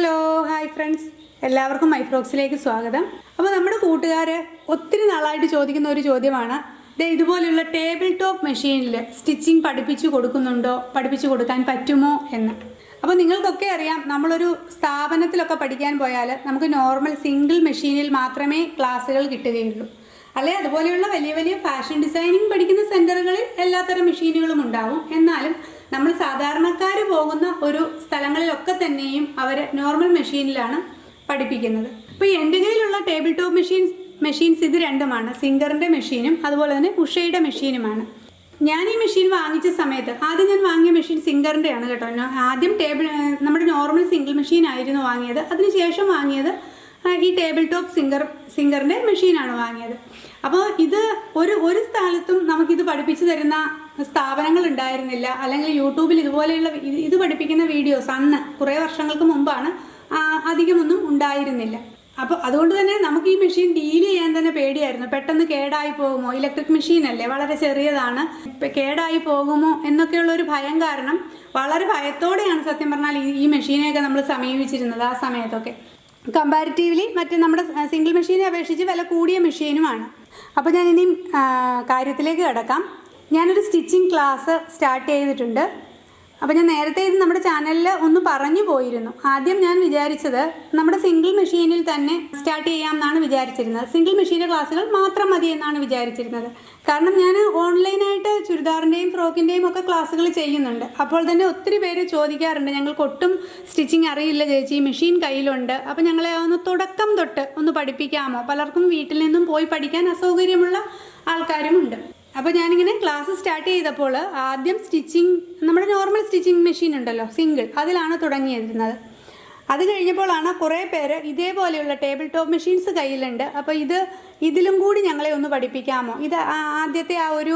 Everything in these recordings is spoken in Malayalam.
Hello hi friends. എല്ലാവർക്കും മൈഫ്രോക്സിലേക്ക് സ്വാഗതം. അപ്പോൾ നമ്മുടെ കൂട്ടുകാർ ഒത്തിരി നാളായിട്ട് ചോദിക്കുന്ന ഒരു ചോദ്യമാണ്. ദേ ഇതുപോലെയുള്ള ടേബിൾ ടോപ്പ് മെഷീനിൽ സ്റ്റിച്ചിങ് പഠിപ്പിച്ചു കൊടുക്കുന്നുണ്ടോ? പഠിപ്പിച്ചു കൊടുക്കാൻ പറ്റുമോ എന്ന്. അപ്പോൾ നിങ്ങൾക്കൊക്കെ അറിയാം നമ്മളൊരു സ്ഥാപനത്തിലൊക്കെ പഠിക്കാൻ പോയാൽ നമുക്ക് നോർമൽ സിംഗിൾ മെഷീനിൽ മാത്രമേ ക്ലാസ്സുകൾ കിട്ടുകയുള്ളൂ. അല്ലെ അതുപോലെയുള്ള വലിയ വലിയ ഫാഷൻ ഡിസൈനിങ് പഠിക്കുന്ന സെന്ററുകളിൽ എല്ലാത്തരം മെഷീനുകളും ഉണ്ടാവും. എന്നാലും നമ്മൾ സാധാരണക്കാർ പോകുന്ന ഒരു സ്ഥലങ്ങളിലൊക്കെ തന്നെയും അവർ നോർമൽ മെഷീനിലാണ് പഠിപ്പിക്കുന്നത്. ഇപ്പോൾ എന്റെ കയ്യിലുള്ള ടേബിൾ ടോപ്പ് മെഷീൻസ് മെഷീൻസ് ഇത് രണ്ടുമാണ്. സിംഗറിന്റെ മെഷീനും അതുപോലെ തന്നെ ഉഷയുടെ മെഷീനുമാണ്. ഞാൻ ഈ മെഷീൻ വാങ്ങിച്ച സമയത്ത് ആദ്യം ഞാൻ വാങ്ങിയ മെഷീൻ സിംഗറിന്റെ ആണ് കേട്ടോ. ഞാൻ ആദ്യം ടേബിൾ നമ്മുടെ നോർമൽ സിംഗിൾ മെഷീൻ ആയിരുന്നു വാങ്ങിയത്. അതിനുശേഷം വാങ്ങിയത് ഈ ടേബിൾ ടോപ്പ് സിംഗർ സിംഗറിന്റെ മെഷീനാണ് വാങ്ങിയത്. അപ്പോൾ ഇത് ഒരു ഒരു സ്ഥലത്തും നമുക്കിത് പഠിപ്പിച്ചു തരുന്ന സ്ഥാപനങ്ങൾ ഉണ്ടായിരുന്നില്ല. അല്ലെങ്കിൽ യൂട്യൂബിൽ ഇതുപോലെയുള്ള ഇത് പഠിപ്പിക്കുന്ന വീഡിയോസ് അന്ന് കുറേ വർഷങ്ങൾക്ക് മുമ്പാണ് അധികമൊന്നും ഉണ്ടായിരുന്നില്ല. അപ്പോൾ അതുകൊണ്ട് തന്നെ നമുക്ക് ഈ മെഷീൻ ഡീൽ ചെയ്യാൻ തന്നെ പേടിയായിരുന്നു. പെട്ടെന്ന് കേടായി പോകുമോ? ഇലക്ട്രിക് മെഷീൻ അല്ലേ? വളരെ ചെറിയതാണ്. കേടായി പോകുമോ എന്നൊക്കെയുള്ള ഒരു ഭയം കാരണം വളരെ ഭയത്തോടെയാണ് സത്യം പറഞ്ഞാൽ ഈ മെഷീനെയൊക്കെ നമ്മൾ സമീപിച്ചിരുന്നത് ആ സമയത്തൊക്കെ. കമ്പാരിറ്റീവ്ലി മറ്റ് നമ്മുടെ സിംഗിൾ മെഷീനെ അപേക്ഷിച്ച് വില കൂടിയ മെഷീനുമാണ്. അപ്പോൾ ഞാൻ ഇനിയും കാര്യത്തിലേക്ക് കിടക്കാം. ഞാനൊരു സ്റ്റിച്ചിങ് ക്ലാസ് സ്റ്റാർട്ട് ചെയ്തിട്ടുണ്ട്. അപ്പോൾ ഞാൻ നേരത്തെ ഇത് നമ്മുടെ ചാനലിൽ ഒന്ന് പറഞ്ഞു പോയിരുന്നു. ആദ്യം ഞാൻ വിചാരിച്ചത് നമ്മുടെ സിംഗിൾ മെഷീനിൽ തന്നെ സ്റ്റാർട്ട് ചെയ്യാം എന്നാണ് വിചാരിച്ചിരുന്നത്. സിംഗിൾ മെഷീന്റെ ക്ലാസ്സുകൾ മാത്രം മതി എന്നാണ് വിചാരിച്ചിരുന്നത്. കാരണം ഞാൻ ഓൺലൈനായിട്ട് ചുരിദാറിന്റെയും ഫ്രോക്കിന്റെയും ഒക്കെ ക്ലാസ്സുകൾ ചെയ്യുന്നുണ്ട്. അപ്പോൾ തന്നെ ഒത്തിരി പേര് ചോദിക്കാറുണ്ട് ഞങ്ങൾക്ക് ഒട്ടും സ്റ്റിച്ചിങ് അറിയില്ല ചേച്ചി മെഷീൻ കയ്യിലുണ്ട്. അപ്പോൾ ഞങ്ങളെ ഒന്ന് തുടക്കം തൊട്ട് ഒന്ന് പഠിപ്പിക്കാമോ? പലർക്കും വീട്ടിൽ നിന്നും പോയി പഠിക്കാൻ അസൗകര്യമുള്ള ആൾക്കാരുമുണ്ട്. അപ്പോൾ ഞാനിങ്ങനെ ക്ലാസ് സ്റ്റാർട്ട് ചെയ്തപ്പോൾ ആദ്യം സ്റ്റിച്ചിങ് നമ്മുടെ നോർമൽ സ്റ്റിച്ചിങ് മെഷീൻ ഉണ്ടല്ലോ സിംഗിൾ അതിലാണ് തുടങ്ങിയിരുന്നത്. അത് കഴിഞ്ഞപ്പോഴാണ് കുറേ പേര് ഇതേപോലെയുള്ള ടേബിൾ ടോപ്പ് മെഷീൻസ് കയ്യിലുണ്ട്. അപ്പോൾ ഇത് ഇതിലും കൂടി ഞങ്ങളെ ഒന്ന് പഠിപ്പിക്കാമോ? ഇത് ആദ്യത്തെ ആ ഒരു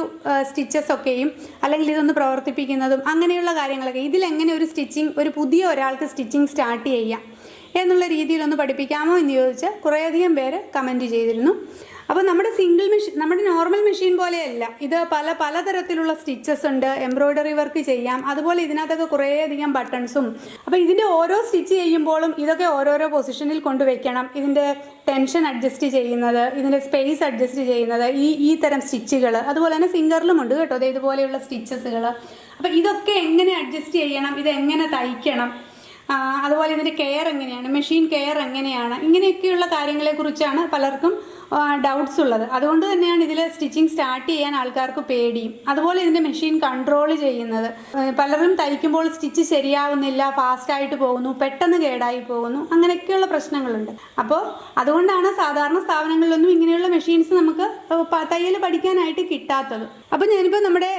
സ്റ്റിച്ചസ് ഒക്കെയും അല്ലെങ്കിൽ ഇതൊന്ന് പ്രവർത്തിപ്പിക്കുന്നതും അങ്ങനെയുള്ള കാര്യങ്ങളൊക്കെ. ഇതിലെങ്ങനെ ഒരു സ്റ്റിച്ചിങ് ഒരു പുതിയ ഒരാൾക്ക് സ്റ്റിച്ചിങ് സ്റ്റാർട്ട് ചെയ്യാം എന്നുള്ള രീതിയിലൊന്ന് പഠിപ്പിക്കാമോ എന്ന് ചോദിച്ച് കുറേയധികം പേര് കമന്റ് ചെയ്തിരുന്നു. അപ്പോൾ നമ്മുടെ സിംഗിൾ മെഷീൻ നമ്മുടെ നോർമൽ മെഷീൻ പോലെയല്ല. ഇത് പല പലതരത്തിലുള്ള സ്റ്റിച്ചസ് ഉണ്ട്. എംബ്രോയ്ഡറി വർക്ക് ചെയ്യാം. അതുപോലെ ഇതിനകത്തൊക്കെ കുറേയധികം ബട്ടൺസും അപ്പോൾ ഇതിന്റെ ഓരോ സ്റ്റിച്ച് ചെയ്യുമ്പോഴും ഇതൊക്കെ ഓരോരോ പൊസിഷനിൽ കൊണ്ടുവയ്ക്കണം ഇതിന്റെ ടെൻഷൻ അഡ്ജസ്റ്റ് ചെയ്യുന്നത് ഇതിന്റെ സ്പേസ് അഡ്ജസ്റ്റ് ചെയ്യുന്നത് ഈ ഈ തരം സ്റ്റിച്ചുകൾ അതുപോലെ തന്നെ സിംഗറിലും ഉണ്ട് കേട്ടോ. ഇതുപോലെയുള്ള സ്റ്റിച്ചസുകൾ അപ്പോൾ ഇതൊക്കെ എങ്ങനെ അഡ്ജസ്റ്റ് ചെയ്യണം? ഇത് എങ്ങനെ തയ്ക്കണം? അതുപോലെ ഇതിന്റെ കെയർ എങ്ങനെയാണ്? മെഷീൻ കെയർ എങ്ങനെയാണ്? ഇങ്ങനെയൊക്കെയുള്ള കാര്യങ്ങളെക്കുറിച്ചാണ് പലർക്കും ഡൗട്ട്സ് ഉള്ളത്. അതുകൊണ്ട് തന്നെയാണ് ഇതിൽ സ്റ്റിച്ചിങ് സ്റ്റാർട്ട് ചെയ്യാൻ ആൾക്കാർക്ക് പേടിയും. അതുപോലെ ഇതിന്റെ മെഷീൻ കൺട്രോൾ ചെയ്യുന്നത്. പലരും തയ്ക്കുമ്പോൾ സ്റ്റിച്ച് ശരിയാവുന്നില്ല ഫാസ്റ്റായിട്ട് പോകുന്നു പെട്ടെന്ന് കേടായി പോകുന്നു അങ്ങനെയൊക്കെയുള്ള പ്രശ്നങ്ങളുണ്ട്. അപ്പോൾ അതുകൊണ്ടാണ് സാധാരണ സ്ഥാപനങ്ങളിലൊന്നും ഇങ്ങനെയുള്ള മെഷീൻസ് നമുക്ക് തയ്യൽ പഠിക്കാനായിട്ട് കിട്ടാത്തത്. അപ്പോൾ ഞാനിപ്പോൾ നമ്മുടെ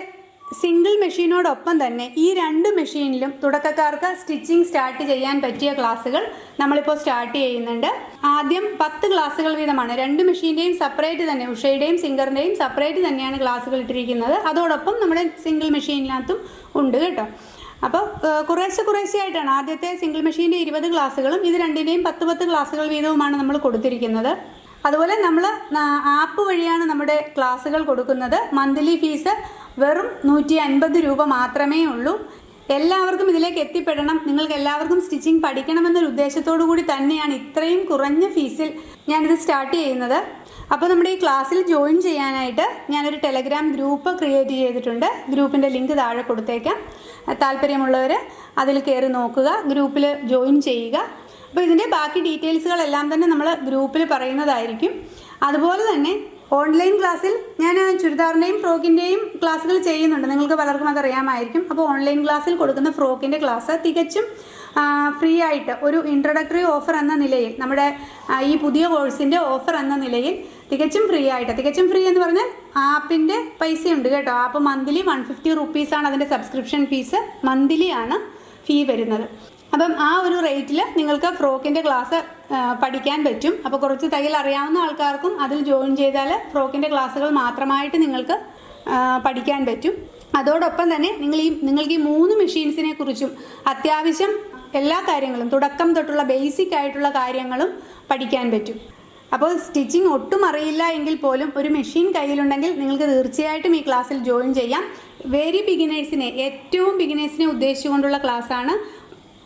സിംഗിൾ മെഷീനോടൊപ്പം തന്നെ ഈ രണ്ട് മെഷീനിലും തുടക്കക്കാർക്ക് സ്റ്റിച്ചിങ് സ്റ്റാർട്ട് ചെയ്യാൻ പറ്റിയ ക്ലാസ്സുകൾ നമ്മളിപ്പോൾ സ്റ്റാർട്ട് ചെയ്യുന്നുണ്ട്. ആദ്യം പത്ത് ക്ലാസ്സുകൾ വീതമാണ്. രണ്ട് മെഷീന്റെയും സെപ്പറേറ്റ് തന്നെ ഉഷയുടെയും സിംഗറിന്റെയും സെപ്പറേറ്റ് തന്നെയാണ് ക്ലാസ്സുകൾ ഇട്ടിരിക്കുന്നത്. അതോടൊപ്പം നമ്മുടെ സിംഗിൾ മെഷീനിനകത്തും ഉണ്ട് കേട്ടോ. അപ്പോൾ കുറേശ്ശെ കുറേശ്ശെ ആയിട്ടാണ് ആദ്യത്തെ സിംഗിൾ മെഷീന്റെ ഇരുപത് ക്ലാസ്സുകളും ഇത് രണ്ടിന്റെയും പത്ത് പത്ത് ക്ലാസ്സുകൾ വീതവുമാണ് നമ്മൾ കൊടുത്തിരിക്കുന്നത്. അതുപോലെ നമ്മൾ ആപ്പ് വഴിയാണ് നമ്മുടെ ക്ലാസ്സുകൾ കൊടുക്കുന്നത്. മന്ത്ലി ഫീസ് വെറും നൂറ്റി അൻപത് രൂപ മാത്രമേ ഉള്ളൂ. എല്ലാവർക്കും ഇതിലേക്ക് എത്തിപ്പെടണം. നിങ്ങൾക്ക് എല്ലാവർക്കും സ്റ്റിച്ചിങ് പഠിക്കണമെന്നൊരു ഉദ്ദേശത്തോടു കൂടി തന്നെയാണ് ഇത്രയും കുറഞ്ഞ ഫീസിൽ ഞാനിത് സ്റ്റാർട്ട് ചെയ്യുന്നത്. അപ്പോൾ നമ്മുടെ ഈ ക്ലാസ്സിൽ ജോയിൻ ചെയ്യാനായിട്ട് ഞാനൊരു ടെലഗ്രാം ഗ്രൂപ്പ് ക്രിയേറ്റ് ചെയ്തിട്ടുണ്ട്. ഗ്രൂപ്പിന്റെ ലിങ്ക് താഴെ കൊടുത്തേക്കാം. താല്പര്യമുള്ളവർ അതിൽ കയറി നോക്കുക ഗ്രൂപ്പിൽ ജോയിൻ ചെയ്യുക. അപ്പോൾ ഇതിന്റെ ബാക്കി ഡീറ്റെയിൽസുകളെല്ലാം തന്നെ നമ്മൾ ഗ്രൂപ്പിൽ പറയുന്നതായിരിക്കും. അതുപോലെ തന്നെ ഓൺലൈൻ ക്ലാസ്സിൽ ഞാൻ ചുരിദാറിന്റെയും ഫ്രോക്കിന്റെയും ക്ലാസ്സുകൾ ചെയ്യുന്നുണ്ട്. നിങ്ങൾക്ക് പലർക്കും അതറിയാമായിരിക്കും. അപ്പോൾ ഓൺലൈൻ ക്ലാസ്സിൽ കൊടുക്കുന്ന ഫ്രോക്കിന്റെ ക്ലാസ് തികച്ചും ഫ്രീ ആയിട്ട് ഒരു ഇൻട്രഡക്ടറി ഓഫർ എന്ന നിലയിൽ നമ്മുടെ ഈ പുതിയ കോഴ്സിന്റെ ഓഫർ എന്ന നിലയിൽ തികച്ചും ഫ്രീ ആയിട്ട് തികച്ചും ഫ്രീ എന്ന് പറഞ്ഞാൽ ആപ്പിന്റെ പൈസയുണ്ട് കേട്ടോ. ആപ്പ് മന്ത്ലി വൺ ഫിഫ്റ്റി റുപ്പീസാണ് അതിന്റെ സബ്സ്ക്രിപ്ഷൻ ഫീസ്. മന്ത്ലി ആണ് ഫീ വരുന്നത്. അപ്പം ആ ഒരു റേറ്റിൽ നിങ്ങൾക്ക് ഫ്രോക്കിന്റെ ക്ലാസ് പഠിക്കാൻ പറ്റും. അപ്പോൾ കുറച്ച് തയ്യൽ അറിയാവുന്ന ആൾക്കാർക്കും അതിൽ ജോയിൻ ചെയ്താൽ ഫ്രോക്കിന്റെ ക്ലാസ്സുകൾ മാത്രമായിട്ട് നിങ്ങൾക്ക് പഠിക്കാൻ പറ്റും. അതോടൊപ്പം തന്നെ നിങ്ങൾ ഈ നിങ്ങൾക്ക് ഈ മൂന്ന് മെഷീൻസിനെ കുറിച്ചും അത്യാവശ്യം എല്ലാ കാര്യങ്ങളും തുടക്കം തൊട്ടുള്ള ബേസിക് ആയിട്ടുള്ള കാര്യങ്ങളും പഠിക്കാൻ പറ്റും. അപ്പോൾ സ്റ്റിച്ചിങ് ഒട്ടും അറിയില്ല എങ്കിൽ പോലും ഒരു മെഷീൻ കയ്യിലുണ്ടെങ്കിൽ നിങ്ങൾക്ക് തീർച്ചയായിട്ടും ഈ ക്ലാസ്സിൽ ജോയിൻ ചെയ്യാം. വെരി ബിഗിനേഴ്സിനെ ഏറ്റവും ബിഗിനേഴ്സിനെ ഉദ്ദേശിച്ചുകൊണ്ടുള്ള ക്ലാസ്സാണ്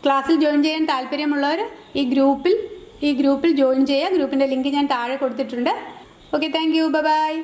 ക്ലാസ്സിൽ ജോയിൻ ചെയ്യാൻ താല്പര്യമുള്ളവർ ഈ ഗ്രൂപ്പിൽ ഈ ഗ്രൂപ്പിൽ ജോയിൻ ചെയ്യുക. ഗ്രൂപ്പിന്റെ ലിങ്ക് ഞാൻ താഴെ കൊടുത്തിട്ടുണ്ട്. Okay thank you by